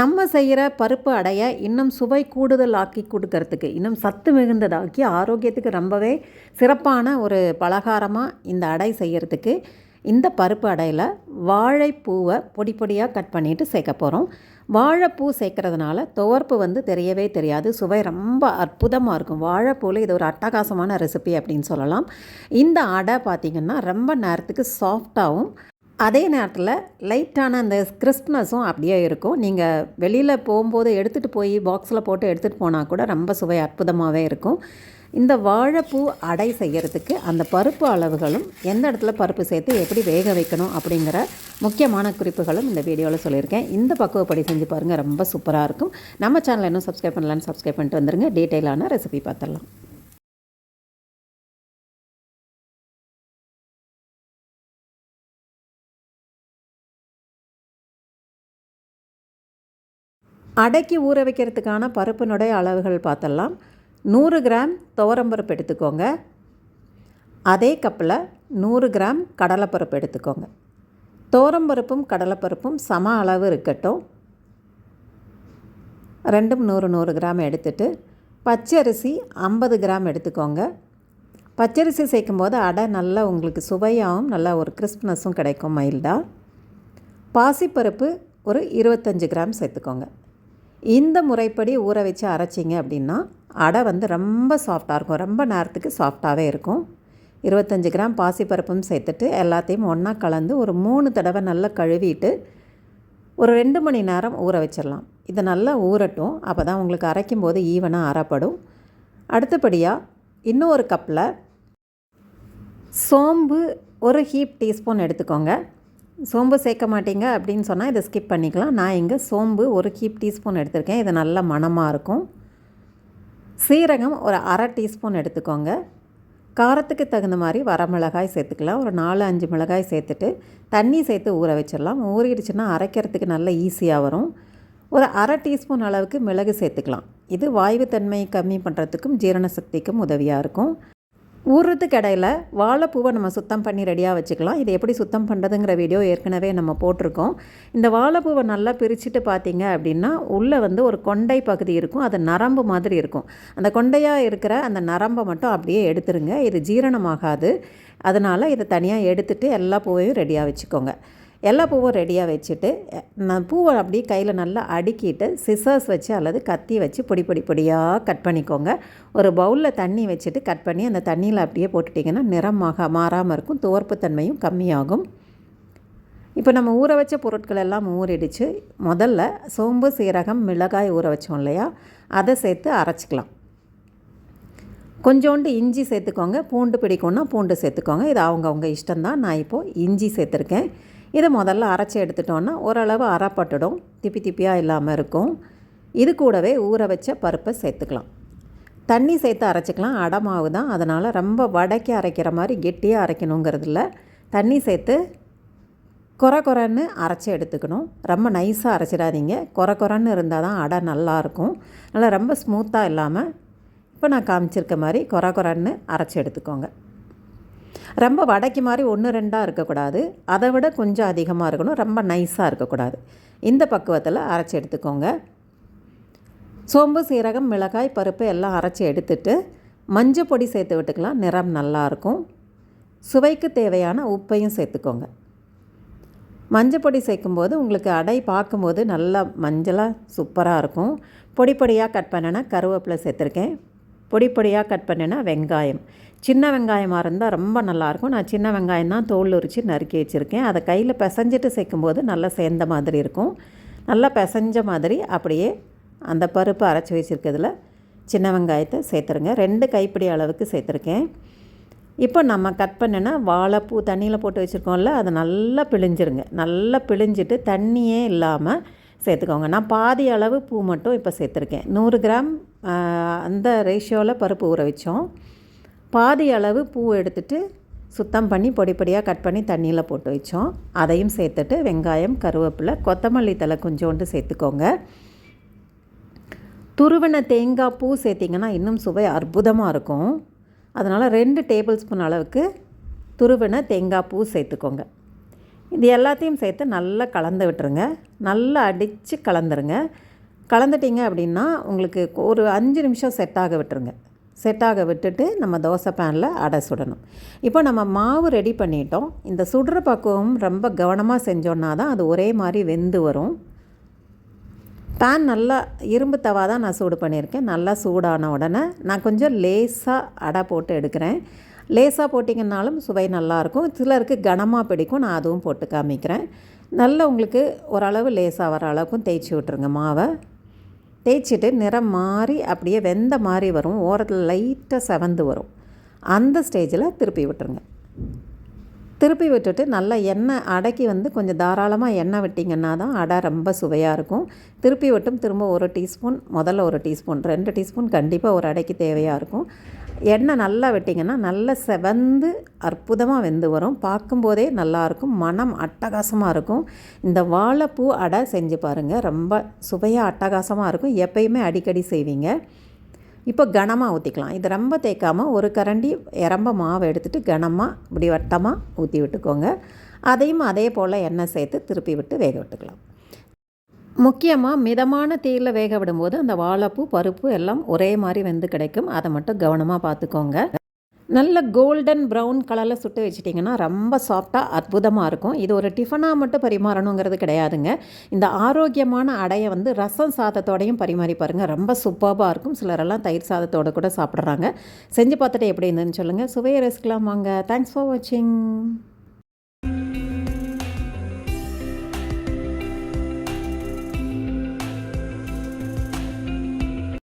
நம்ம செய்கிற பருப்பு அடையை இன்னும் சுவை கூடுதல் ஆக்கி கொடுக்கறதுக்கு இன்னும் சத்து மிகுந்ததாக்கி ஆரோக்கியத்துக்கு ரொம்பவே சிறப்பான ஒரு பலகாரமாக இந்த அடை செய்கிறதுக்கு இந்த பருப்பு அடையில் வாழைப்பூவை பொடி பொடியாக கட் பண்ணிவிட்டு சேர்க்க போகிறோம் வாழைப்பூ சேர்க்கறதுனால துவர்ப்பு வந்து தெரியவே தெரியாது. சுவை ரொம்ப அற்புதமாக இருக்கும். வாழைப்பூவில் இது ஒரு அட்டகாசமான ரெசிபி அப்படின்னு சொல்லலாம். இந்த அடை பார்த்திங்கன்னா ரொம்ப நேரத்துக்கு சாஃப்டாகவும் அதே நேரத்தில் லைட்டான அந்த கிறிஸ்ப்னஸும் அப்படியே இருக்கும். நீங்கள் வெளியில் போகும்போது எடுத்துகிட்டு போய் பாக்ஸில் போட்டு எடுத்துகிட்டு போனால் கூட ரொம்ப சுவை அற்புதமாகவே இருக்கும். இந்த வாழைப்பூ அடை செய்கிறதுக்கு அந்த பருப்பு அளவுகளும் எந்த இடத்துல பருப்பு சேர்த்து எப்படி வேக வைக்கணும் அப்படிங்கிற முக்கியமான குறிப்புகளும் இந்த வீடியோவில் சொல்லியிருக்கேன். இந்த பக்குவப்படி செஞ்சு பாருங்கள் ரொம்ப சூப்பராக இருக்கும். நம்ம சேனலை இன்னும் சப்ஸ்கிரைப் பண்ணலான்னு சப்ஸ்கிரைப் பண்ணிட்டு வந்துருங்க. டீட்டெயிலான ரெசிபி பார்த்துடலாம். அடக்கி ஊற வைக்கிறதுக்கான பருப்பினுடைய அளவுகள் பார்த்தலாம் நூறு கிராம் துவரம்பருப்பு எடுத்துக்கோங்க. அதே கப்பில் நூறு கிராம் கடலைப்பருப்பு எடுத்துக்கோங்க. துவரம்பருப்பும் கடலைப்பருப்பும் சம அளவு இருக்கட்டும். ரெண்டும் நூறு நூறு கிராம் எடுத்துட்டு பச்சரிசி ஐம்பது கிராம் எடுத்துக்கோங்க. பச்சரிசி சேர்க்கும்போது அடை நல்லா உங்களுக்கு சுவையாகவும் நல்லா ஒரு கிறிஸ்ப்னஸும் கிடைக்கும் மைல்டாக பாசிப்பருப்பு ஒரு இருபத்தஞ்சி கிராம் சேர்த்துக்கோங்க. இந்த முறைப்படி ஊற வச்சு அரைச்சிங்க அப்படின்னா அடை வந்து ரொம்ப சாஃப்டாக இருக்கும். ரொம்ப நேரத்துக்கு சாஃப்டாகவே இருக்கும். இருபத்தஞ்சி கிராம் பாசிப்பருப்பும் சேர்த்துட்டு எல்லாத்தையும் ஒன்றா கலந்து ஒரு மூணு தடவை நல்லா கழுவிட்டு ஒரு ரெண்டு மணி நேரம் ஊற வச்சிடலாம். இதை நல்லா ஊறட்டும். அப்போ தான் உங்களுக்கு அரைக்கும் போது ஈவனாக அறப்படும் அடுத்தபடியாக இன்னொரு கப்பில் சோம்பு ஒரு ஹீப் டீஸ்பூன் எடுத்துக்கோங்க. சோம்பு சேர்க்க மாட்டீங்க அப்படின்னு சொன்னால் இதை ஸ்கிப் பண்ணிக்கலாம். நான் இங்கே சோம்பு ஒரு கீப் டீஸ்பூன் எடுத்திருக்கேன். இது நல்ல மணமாக இருக்கும். சீரகம் ஒரு அரை டீஸ்பூன் எடுத்துக்கோங்க. காரத்துக்கு தகுந்த மாதிரி வரமிளகாய் சேர்த்துக்கலாம். ஒரு நாலு அஞ்சு மிளகாய் சேர்த்துட்டு தண்ணி சேர்த்து ஊற வச்சிடலாம். ஊறிடுச்சுன்னா அரைக்கிறதுக்கு நல்ல ஈஸியாக வரும். ஒரு அரை டீஸ்பூன் அளவுக்கு மிளகு சேர்த்துக்கலாம். இது வாய்வு தன்மையை கம்மி பண்ணுறதுக்கும் ஜீரண சக்திக்கும் உதவியாக இருக்கும். ஊறுறதுக்கு இடையில வாழைப்பூவை நம்ம சுத்தம் பண்ணி ரெடியாக வச்சுக்கலாம். இதை எப்படி சுத்தம் பண்ணுறதுங்கிற வீடியோ ஏற்கனவே நம்ம போட்டிருக்கோம். இந்த வாழைப்பூவை நல்லா பிரிச்சுட்டு பார்த்தீங்க அப்படின்னா உள்ளே வந்து ஒரு கொண்டை பகுதி இருக்கும். அது நரம்பு மாதிரி இருக்கும். அந்த கொண்டையாக இருக்கிற அந்த நரம்பை மட்டும் அப்படியே எடுத்துருங்க. இது ஜீரணமாகாது. அதனால் இதை தனியாக எடுத்துகிட்டு எல்லா பூவையும் ரெடியாக வச்சுக்கோங்க. எல்லா பூவும் ரெடியாக வச்சுட்டு நான் பூவை அப்படியே கையில் நல்லா அடுக்கிட்டு சிசர்ஸ் வச்சு அல்லது கத்தி வச்சு பொடி பொடி பொடியாக கட் பண்ணிக்கோங்க. ஒரு பவுலில் தண்ணி வச்சுட்டு கட் பண்ணி அந்த தண்ணியில் அப்படியே போட்டுட்டிங்கன்னா நிறமாக மாறாமல் இருக்கும். துவர்ப்பு தன்மையும் கம்மியாகும். இப்போ நம்ம ஊற வச்ச பொருட்கள் எல்லாம் ஊறிடுச்சு. முதல்ல சோம்பு சீரகம் மிளகாய் ஊற வச்சோம் இல்லையா? அதை சேர்த்து அரைச்சிக்கலாம். கொஞ்சோண்டு இஞ்சி சேர்த்துக்கோங்க. பூண்டு பிடிக்கும்னா பூண்டு சேர்த்துக்கோங்க. இது அவங்கவுங்க இஷ்டம்தான். நான் இப்போது இஞ்சி சேர்த்துருக்கேன். இதை முதல்ல அரைச்சி எடுத்துட்டோன்னா ஓரளவு அறப்பட்டுடும் திப்பி திப்பியாக இல்லாமல் இருக்கும். இது கூடவே ஊற வச்ச பருப்பை சேர்த்துக்கலாம். தண்ணி சேர்த்து அரைச்சிக்கலாம். அடமாவு தான். அதனால் ரொம்ப வடக்கி அரைக்கிற மாதிரி கெட்டியாக அரைக்கணுங்கிறதுல தண்ணி சேர்த்து குறை குறைன்னு அரைச்சி எடுத்துக்கணும். ரொம்ப நைஸாக அரைச்சிடாதீங்க. குறை குறைன்னு இருந்தால் தான் அடை நல்லாயிருக்கும் நல்லா ரொம்ப ஸ்மூத்தாக இல்லாமல் இப்போ நான் காமிச்சிருக்க மாதிரி குறை குறைன்னு அரைச்சி எடுத்துக்கோங்க. ரொம்ப வடைக்கு மாதிரி ஒன்று ரெண்டாக இருக்கக்கூடாது. அதை விட கொஞ்சம் அதிகமாக இருக்கணும். ரொம்ப நைஸாக இருக்கக்கூடாது. இந்த பக்குவத்தில் அரைச்சி எடுத்துக்கோங்க. சோம்பு சீரகம் மிளகாய் பருப்பு எல்லாம் அரைச்சி எடுத்துட்டு மஞ்சள் பொடி சேர்த்து விட்டுக்கலாம். நிறம் நல்லாயிருக்கும் சுவைக்கு தேவையான உப்பையும் சேர்த்துக்கோங்க. மஞ்சள் பொடி சேர்க்கும்போது உங்களுக்கு அடை பார்க்கும்போது நல்லா மஞ்சளாக சூப்பராக இருக்கும். பொடி பொடியாக கட் பண்ணினா கருவேப்பிலை சேர்த்துருக்கேன். பொடி பொடியாக கட் பண்ணினா வெங்காயம். சின்ன வெங்காயமாக இருந்தால் ரொம்ப நல்லாயிருக்கும் நான் சின்ன வெங்காயம் தான் தோல் உரித்து நறுக்கி வச்சுருக்கேன். அதை கையில் பிசைஞ்சிட்டு சேர்க்கும்போது நல்லா சேர்ந்த மாதிரி இருக்கும். நல்லா பிசைஞ்ச மாதிரி அப்படியே அந்த பருப்பு அரைச்சி வச்சுருக்கிறதுல சின்ன வெங்காயத்தை சேர்த்துருங்க. ரெண்டு கைப்பிடி அளவுக்கு சேர்த்துருக்கேன். இப்போ நம்ம கட் பண்ணினா வாழைப்பூ தண்ணியில் போட்டு வச்சுருக்கோம்ல அதை நல்லா பிழிஞ்சிருங்க. நல்லா பிழிஞ்சிட்டு தண்ணியே இல்லாமல் சேர்த்துக்கோங்க. நான் பாதி அளவு பூ மட்டும் இப்போ சேர்த்துருக்கேன். நூறு கிராம் அந்த ரேஷியோவில் பருப்பு ஊற வச்சோம். பாதி அளவு பூ எடுத்துட்டு சுத்தம் பண்ணி பொடி பொடியாக கட் பண்ணி தண்ணியில் போட்டு வச்சோம். அதையும் சேர்த்துட்டு வெங்காயம் கருவேப்பிலை கொத்தமல்லி தலை கொஞ்சோண்டு சேர்த்துக்கோங்க. துருவன தேங்காய் பூ சேர்த்திங்கன்னா இன்னும் சுவை அற்புதமாக இருக்கும். அதனால் ரெண்டு டேபிள் ஸ்பூன் அளவுக்கு துருவன தேங்காய் பூ சேர்த்துக்கோங்க. இது எல்லாத்தையும் சேர்த்து நல்லா கலந்து விட்டுருங்க. நல்லா அடித்து கலந்துருங்க. கலந்துட்டிங்க அப்படின்னா உங்களுக்கு ஒரு அஞ்சு நிமிஷம் செட் ஆக விட்டுருங்க. செட் ஆக விட்டுட்டு நம்ம தோசை பேனில் அடை சுடணும். இப்போ நம்ம மாவு ரெடி பண்ணிட்டோம். இந்த சுடுற பக்குவம் ரொம்ப கவனமாக செஞ்சோன்னா தான் அது ஒரே மாதிரி வெந்து வரும். பேன் நல்லா இரும்பு தவா தான் நான் சூடு பண்ணியிருக்கேன். நல்லா சூடான உடனே நான் கொஞ்சம் லேஸாக அடை போட்டு எடுக்கிறேன். லேஸாக போட்டிங்கன்னாலும் சுவை நல்லாயிருக்கும் சிலருக்கு கனமாக பிடிக்கும். நான் அதுவும் போட்டு காமிக்கிறேன். நல்லா உங்களுக்கு ஓரளவு லேஸாக வர அளவுக்கும் தேய்ச்சி விட்ருங்க மாவை. தேய்ச்சிட்டு நிறம் மாறி அப்படியே வெந்த மாதிரி வரும். ஓரத்தில் லைட்டாக செவந்து வரும். அந்த ஸ்டேஜில் திருப்பி விட்டுருங்க. திருப்பி விட்டுட்டு நல்லா எண்ணெய் அடக்கி வந்து கொஞ்சம் தாராளமாக எண்ணெய் விட்டிங்கன்னா தான் அடை ரொம்ப சுவையாக இருக்கும். திருப்பி விட்டும் திரும்ப ஒரு டீஸ்பூன் முதல்ல ஒரு டீஸ்பூன் ரெண்டு டீஸ்பூன் கண்டிப்பாக ஒரு அடைக்கு தேவையாக இருக்கும். எண்ணெய் நல்லா விட்டிங்கன்னா நல்லா செவந்து அற்புதமாக வெந்து வரும். பார்க்கும்போதே நல்லாயிருக்கும் மனம் அட்டகாசமாக இருக்கும். இந்த வாழைப்பூ அடை செஞ்சு பாருங்கள் ரொம்ப சுவையாக அட்டகாசமாக இருக்கும். எப்பயுமே அடிக்கடி செய்வீங்க. இப்போ கனமாக ஊற்றிக்கலாம் இது ரொம்ப தேய்க்காமல் ஒரு கரண்டி இறம்ப மாவை எடுத்துகிட்டு கனமாக இப்படி வட்டமாக ஊற்றி விட்டுக்கோங்க. அதையும் அதே போல் எண்ணெய் சேர்த்து திருப்பி விட்டு வேக விட்டுக்கலாம். முக்கியமாக மிதமான தீயில் வேக விடும்போது அந்த வாழைப்பூ பருப்பு எல்லாம் ஒரே மாதிரி வெந்து கிடைக்கும். அதை மட்டும் கவனமாக பார்த்துக்கோங்க. நல்ல கோல்டன் ப்ரௌன் கலரில் சுட்டு வச்சிட்டிங்கன்னா ரொம்ப சாஃப்டாக அற்புதமாக இருக்கும். இது ஒரு டிஃபனாக மட்டும் பரிமாறணுங்கிறது கிடையாதுங்க. இந்த ஆரோக்கியமான அடையை வந்து ரசம் சாதத்தோடையும் பரிமாறி பாருங்கள் ரொம்ப சூப்பராக இருக்கும். சிலரெல்லாம் தயிர் சாதத்தோடு கூட சாப்பிட்றாங்க. செஞ்சு பார்த்துட்டு எப்படி இருந்துன்னு சொல்லுங்கள் சுவையை ரசிக்கலாம் வாங்க. தேங்க்ஸ் ஃபார் வாட்சிங்